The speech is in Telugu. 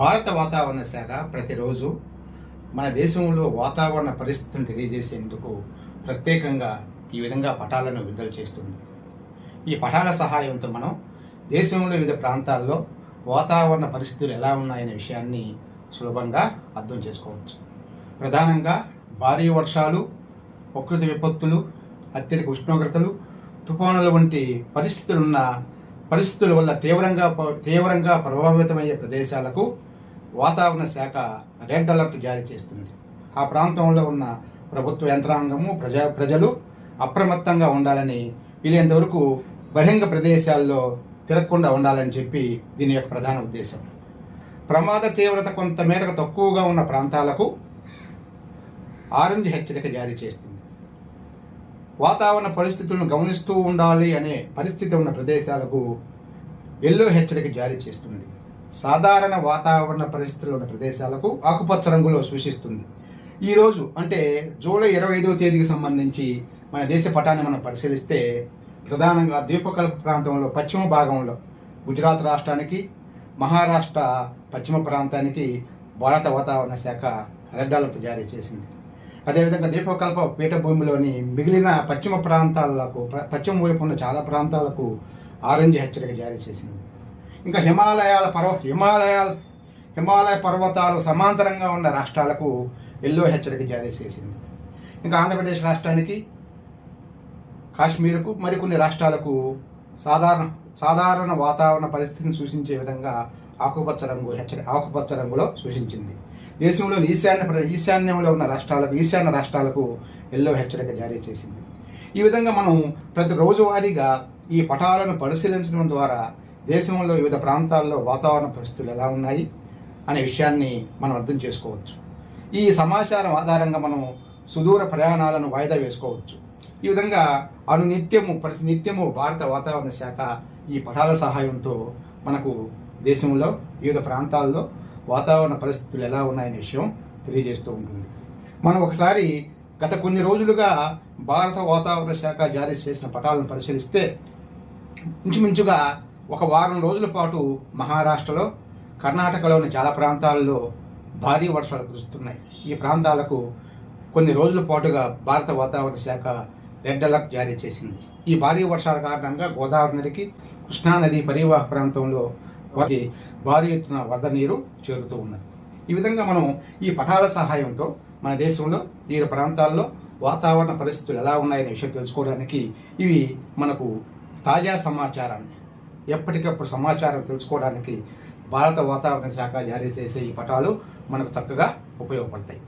భారత వాతావరణ శాఖ ప్రతిరోజు మన దేశంలో వాతావరణ పరిస్థితులను తెలియజేసేందుకు ప్రత్యేకంగా ఈ విధంగా పటాలను విడుదల చేస్తుంది. ఈ పటాల సహాయంతో మనం దేశంలో వివిధ ప్రాంతాల్లో వాతావరణ పరిస్థితులు ఎలా ఉన్నాయనే విషయాన్ని సులభంగా అర్థం చేసుకోవచ్చు. ప్రధానంగా భారీ వర్షాలు ప్రకృతి విపత్తులు అత్యధిక ఉష్ణోగ్రతలు తుఫానుల వంటి పరిస్థితులున్న పరిస్థితుల వల్ల తీవ్రంగా తీవ్రంగా ప్రభావితమయ్యే ప్రదేశాలకు వాతావరణ శాఖ రెడ్ అలర్ట్ జారీ చేస్తుంది. ఆ ప్రాంతంలో ఉన్న ప్రభుత్వ యంత్రాంగము ప్రజా ప్రజలు అప్రమత్తంగా ఉండాలని వీలైనంతవరకు బహిరంగ ప్రదేశాల్లో తిరగకుండా ఉండాలని చెప్పి దీని యొక్క ప్రధాన ఉద్దేశం. ప్రమాద తీవ్రత కొంత మేరకు తక్కువగా ఉన్న ప్రాంతాలకు ఆరెంజ్ హెచ్చరిక జారీ చేస్తుంది. వాతావరణ పరిస్థితులను గమనిస్తూ ఉండాలి అనే పరిస్థితి ఉన్న ప్రదేశాలకు ఎల్లో హెచ్చరిక జారీ చేస్తుంది. సాధారణ వాతావరణ పరిస్థితులు ఉన్న ప్రదేశాలకు ఆకుపచ్చ రంగులో సూచిస్తుంది. ఈరోజు అంటే జూలై ఇరవై ఐదవ తేదీకి సంబంధించి మన దేశ పటాన్ని మనం పరిశీలిస్తే ప్రధానంగా ద్వీపకల్ప ప్రాంతంలో పశ్చిమ భాగంలో గుజరాత్ రాష్ట్రానికి మహారాష్ట్ర పశ్చిమ ప్రాంతానికి భారత వాతావరణ శాఖ రెడ్ అలర్ట్ జారీ చేసింది. అదేవిధంగా ద్వీపకల్ప పీఠభూమిలోని మిగిలిన పశ్చిమ ప్రాంతాలకు పశ్చిమ వైపు ఉన్న చాలా ప్రాంతాలకు ఆరెంజ్ హెచ్చరిక జారీ చేసింది. ఇంకా హిమాలయాల పర్వ హిమాలయాల హిమాలయ పర్వతాలు సమాంతరంగా ఉన్న రాష్ట్రాలకు ఎల్లో హెచ్చరిక జారీ చేసింది. ఇంకా ఆంధ్రప్రదేశ్ రాష్ట్రానికి కాశ్మీర్కు మరికొన్ని రాష్ట్రాలకు సాధారణ సాధారణ వాతావరణ పరిస్థితిని సూచించే విధంగా ఆకుపచ్చ రంగు హెచ్చరి ఆకుపచ్చ రంగులో సూచించింది. దేశంలోని ఈశాన్య ప్ర- ఈశాన్యంలో ఉన్న రాష్ట్రాలకు ఈశాన్య రాష్ట్రాలకు ఎల్లో హెచ్చరిక జారీ చేసింది. ఈ విధంగా మనం ప్రతి రోజువారీగా ఈ పటాలను పరిశీలించడం ద్వారా దేశంలో వివిధ ప్రాంతాల్లో వాతావరణ పరిస్థితులు ఎలా ఉన్నాయి అనే విషయాన్ని మనం అర్థం చేసుకోవచ్చు. ఈ సమాచారం ఆధారంగా మనం సుదూర ప్రయాణాలను వాయిదా వేసుకోవచ్చు. ఈ విధంగా అనునిత్యము ప్రతి నిత్యము భారత వాతావరణ శాఖ ఈ పటాల సహాయంతో మనకు దేశంలో వివిధ ప్రాంతాల్లో వాతావరణ పరిస్థితులు ఎలా ఉన్నాయనే విషయం తెలియజేస్తూ ఉంటుంది. మనం ఒకసారి గత కొన్ని రోజులుగా భారత వాతావరణ శాఖ జారీ చేసిన పటాలను పరిశీలిస్తే ఇంచుమించుగా ఒక వారం రోజుల పాటు మహారాష్ట్రలో కర్ణాటకలోని చాలా ప్రాంతాల్లో భారీ వర్షాలు కురుస్తున్నాయి. ఈ ప్రాంతాలకు కొన్ని రోజుల పాటుగా భారత వాతావరణ శాఖ రెడ్ అలర్ట్ జారీ చేసింది. ఈ భారీ వర్షాల కారణంగా గోదావరి నదికి కృష్ణానది పరివాహ ప్రాంతంలో వారికి భారీ ఎత్తున వరద నీరు చేరుతూ ఉన్నది. ఈ విధంగా మనం ఈ పటాల సహాయంతో మన దేశంలో వివిధ ప్రాంతాల్లో వాతావరణ పరిస్థితులు ఎలా ఉన్నాయనే విషయం తెలుసుకోవడానికి ఇవి మనకు తాజా సమాచారాన్ని ఎప్పటికప్పుడు సమాచారం తెలుసుకోవడానికి భారత వాతావరణ శాఖ జారీ చేసే ఈ పటాలు మనకు చక్కగా ఉపయోగపడతాయి.